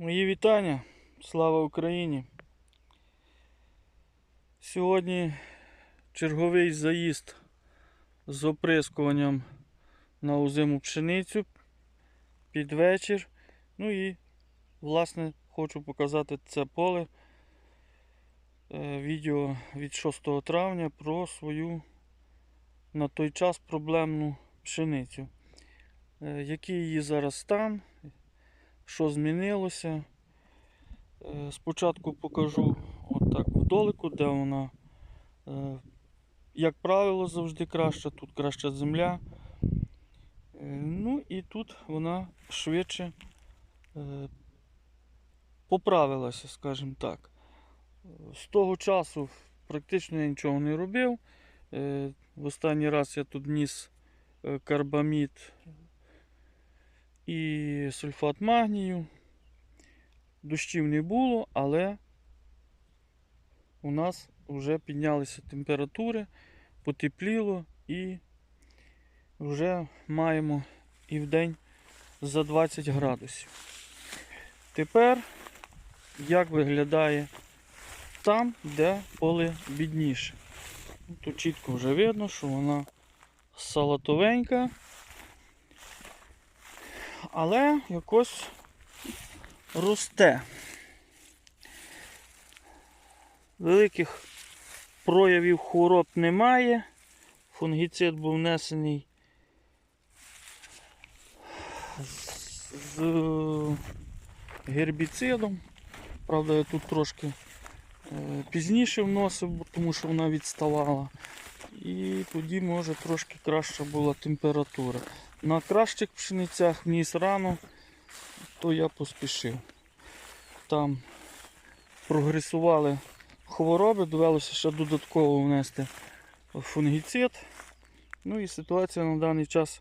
Мої вітання. Слава Україні. Сьогодні черговий заїзд з оприскуванням на озиму пшеницю під вечір. Ну і, власне, хочу показати це поле. Е, Відео від 6 травня про свою на той час проблемну пшеницю. Е, Який її зараз стан, що змінилося. Е, Спочатку покажу отак вдолику, де вона, е, як правило, завжди краща, тут краща земля. Е, Ну і тут вона швидше поправилася, скажімо так. З того часу практично я нічого не робив. В останній раз я тут ніс карбамід і сульфат магнію. Дощів не було, але у нас вже піднялися температури, потепліло і вже маємо і в день за 20 градусів. Тепер як виглядає там, де поле бідніше. Тут чітко вже видно, що вона салатовенька, але якось росте. Великих проявів хвороб немає. Фунгіцид був внесений з, гербіцидом. Правда, я тут трошки е, пізніше вносив, тому що вона відставала. І тоді, може, трошки краща була температура. На кращих пшеницях вніс рано, то я поспішив. Там прогресували хвороби, довелося ще додатково внести фунгіцид. Ну і ситуація на даний час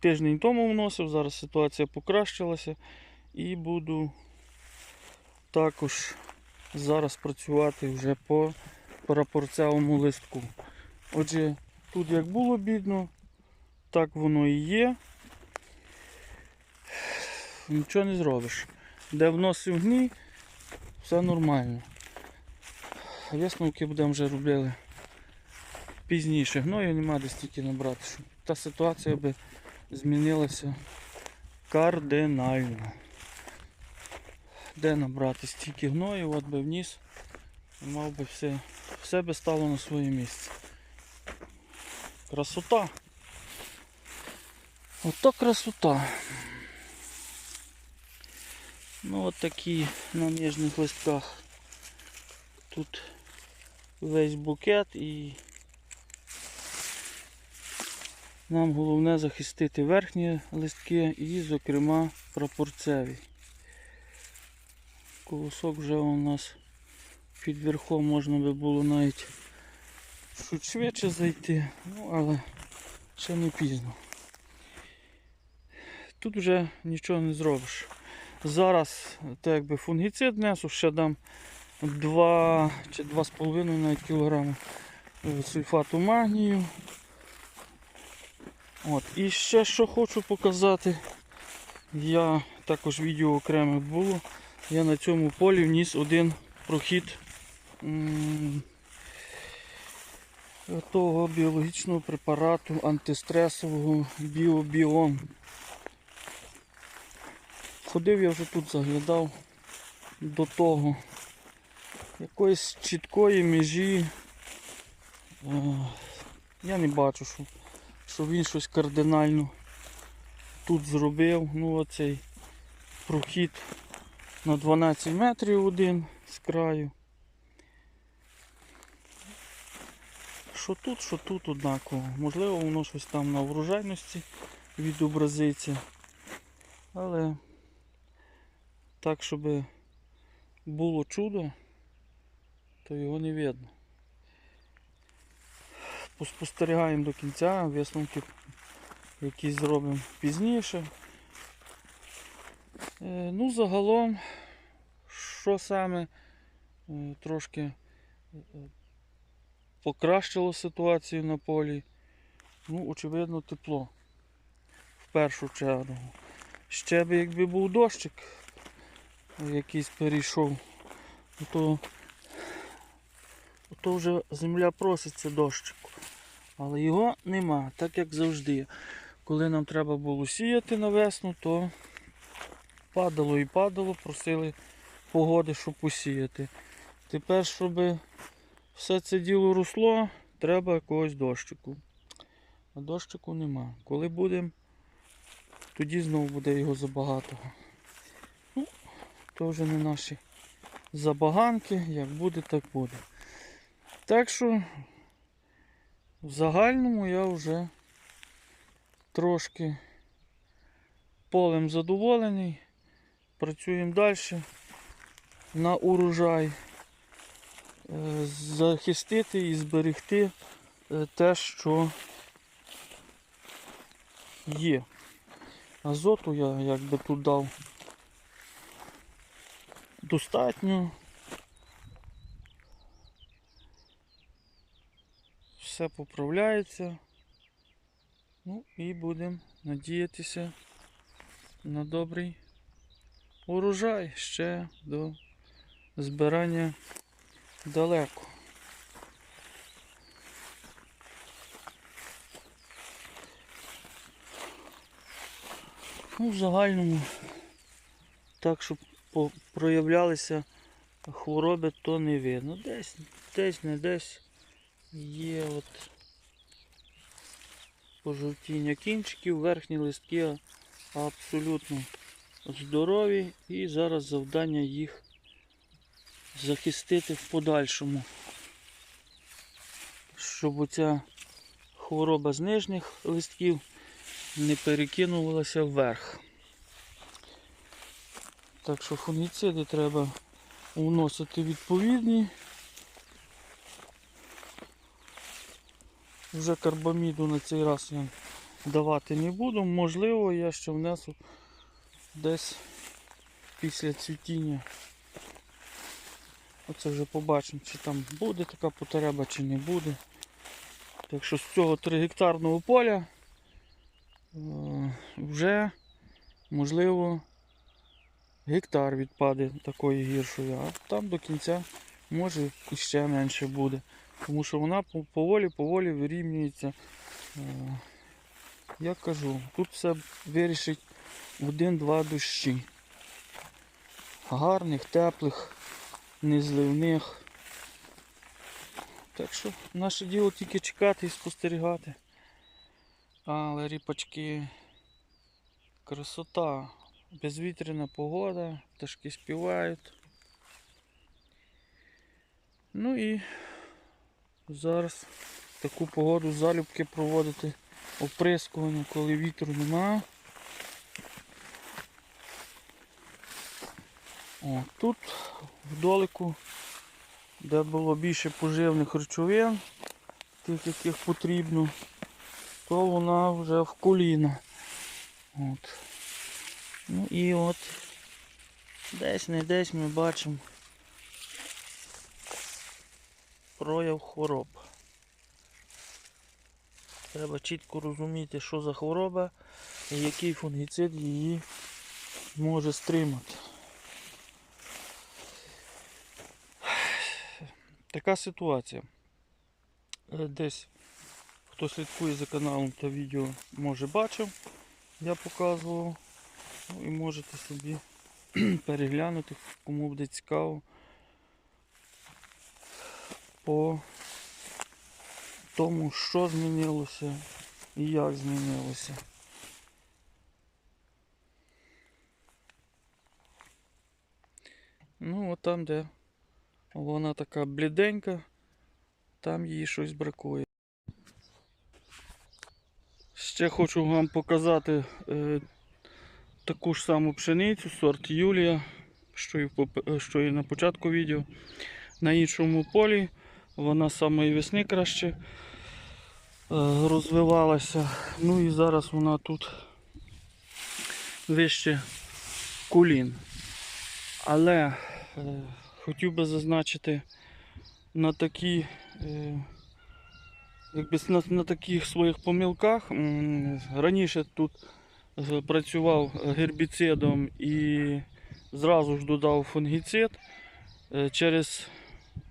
тиждень тому вносив, зараз ситуація покращилася і буду також зараз працювати вже по прапорцевому листку. Отже, тут як було бідно, так воно і є. Нічого не зробиш. Де вносив гній, все нормально. Висновки будемо вже робили пізніше. Гною нема де стільки набрати. щоб Та ситуація би змінилася кардинально. Де набрати стільки гною, от би вніс, мав би все, все би стало на своє місце. Красота. Ото красота. Ну от такі на ніжних листках. Тут весь букет і нам головне захистити верхні листки і, зокрема, прапорцеві. Колосок вже у нас під верхом можна би було навіть чуть швидше зайти, ну але ще не пізно. Тут вже нічого не зробиш. Зараз так якби фунгіцид несу, ще дам 2 чи 2,5 навіть кілограми сульфату магнію. От. І ще що хочу показати, я також відео окреме було. Я на цьому полі вніс один прохід того біологічного препарату антистресового біобіон. Ходив я вже тут, заглядав до того. Якоїсь чіткої межі. е, Я не бачу, що, що він щось кардинально тут зробив. Ну оцей прохід на 12 метрів один з краю. Що тут, що тут однаково. Можливо, воно щось там на врожайності відобразиться. Але так, щоб було чудо, то його не видно. Поспостерігаємо до кінця, висновки якісь зробимо пізніше. Е, Ну, загалом, що саме е, трошки е, покращило ситуацію на полі. Ну, очевидно, тепло. В першу чергу. Ще би якби був дощик, якийсь перейшов, то, то вже земля проситься дощику. Але його нема, так як завжди. Коли нам треба було сіяти на весну, то падало і падало, просили погоди, щоб посіяти. Тепер, щоб все це діло росло, треба якогось дощику. А дощику нема. Коли будемо, тоді знову буде його забагато. То вже не наші забаганки, як буде, так буде. Так що в загальному я вже трошки полем задоволений. Працюємо далі на урожай. Е, Захистити і зберегти е, те, що є. Азоту я якби тут дав достатньо. Все поправляється. Ну і будемо надіятися на добрий урожай ще до збирання далеко. Ну, в загальному, так, щоб проявлялися хвороби, то не видно. Десь, десь, не десь є от пожовтіння кінчиків, верхні листки абсолютно здорові і зараз завдання їх захистити в подальшому, щоб оця хвороба з нижніх листків не перекинулася вверх. Так що фунгіциди треба вносити відповідні. Вже карбаміду на цей раз я давати не буду. Можливо, я ще внесу десь після цвітіння. Оце вже побачимо, чи там буде така потреба, чи не буде. Так що з цього 3 гектарного поля е, вже можливо гектар відпаде такої гіршої, а там до кінця може ще менше буде. Тому що вона поволі-поволі вирівнюється. Е, Я кажу, тут все вирішить один-два дощі. Гарних, теплих, незливних. Так що наше діло тільки чекати і спостерігати. Але ріпачки красота, безвітряна погода, пташки співають. Ну і зараз таку погоду залюбки проводити оприскування, коли вітру нема. О, тут вдолику, де було більше поживних речовин, тих, яких потрібно, то вона вже в коліна. От. Ну і от десь не десь ми бачимо прояв хвороб. Треба чітко розуміти, що за хвороба і який фунгіцид її може стримати. Така ситуація. Е, Десь хто слідкує за каналом та відео може бачив, я показував. Ну і можете собі переглянути, кому буде цікаво по тому, що змінилося і як змінилося. Ну, от там, де вона така бліденька, там їй щось бракує. Ще хочу вам показати е, таку ж саму пшеницю, сорт Юлія, що і, е, що і на початку відео. На іншому полі вона з самої весни краще е, розвивалася. Ну і зараз вона тут вище колін. Але е, хотів би зазначити на такі. Якби на, таких своїх помилках раніше тут працював гербіцидом і зразу ж додав фунгіцид. Е, Через,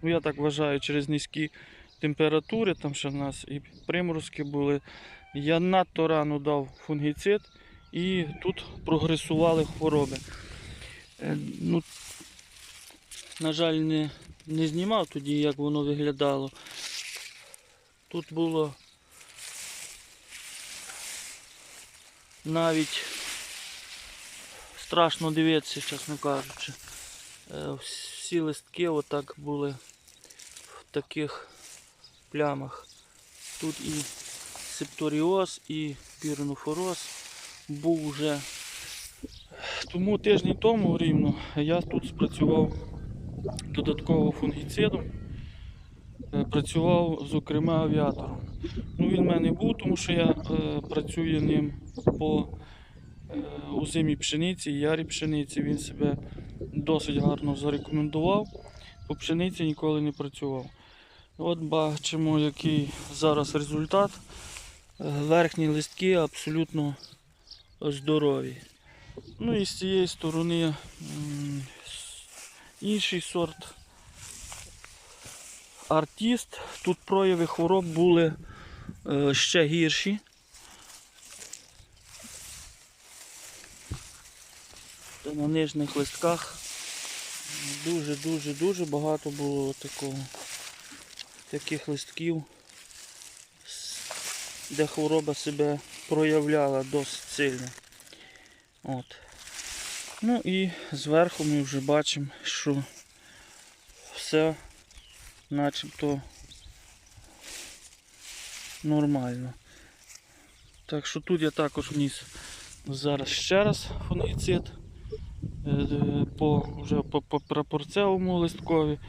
ну я так вважаю, через низькі температури, там ще в нас і приморозки були. Я надто рано дав фунгіцид і тут прогресували хвороби. Е, Ну, на жаль, не, не знімав тоді, як воно виглядало. Тут було навіть страшно дивитися, чесно кажучи. Е, Всі листки отак були в таких плямах. Тут і септоріоз, і піренофороз був вже. Тому тиждень тому рівно я тут спрацював додатково фунгіцидом. Е, Працював, зокрема, авіатором. Ну, мене був, тому що я е, працюю ним по е, озимій пшениці, ярій пшениці. Він себе досить гарно зарекомендував. По пшениці ніколи не працював. От бачимо, який зараз результат. Е, Верхні листки абсолютно здорові. Ну і з цієї сторони інший сорт артіст. Тут прояви хвороб були ще гірші. На нижніх листках дуже-дуже-дуже багато було такого, таких листків, де хвороба себе проявляла досить сильно. От. Ну і зверху ми вже бачимо, що все начебто нормально. Так що тут я також вніс зараз ще раз фунгіцид е, по, вже по, по прапорцевому листкові.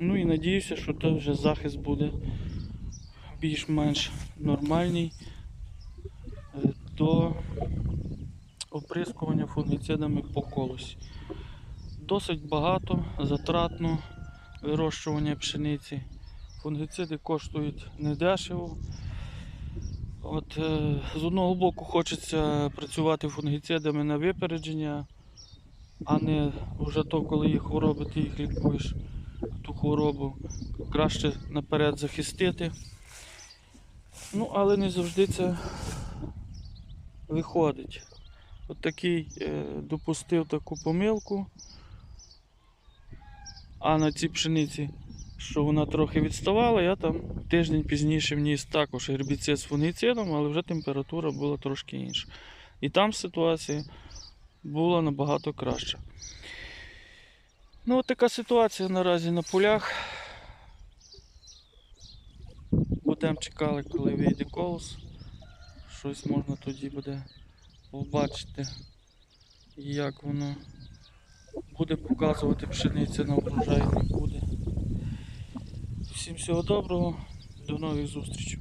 Ну і надіюся, що то вже захист буде більш-менш нормальний е, до оприскування фунгіцидами по колосі. Досить багато, затратно вирощування пшениці. Фунгіциди коштують недешево. От, е, з одного боку хочеться працювати фунгіцидами на випередження, а не вже то, коли є хвороби, ти їх лікуєш ту хворобу. Краще наперед захистити. Ну, але не завжди це виходить. От такий е, допустив таку помилку. А на цій пшениці, що вона трохи відставала, я там тиждень пізніше вніс також гербіцид з фунгіцидом, але вже температура була трошки інша. І там ситуація була набагато краща. Ну, от така ситуація наразі на полях. Будемо чекали, коли вийде колос. Щось можна тоді буде побачити, як воно буде показувати пшениця на врожай не буде. Всім всього доброго, до нових зустрічей.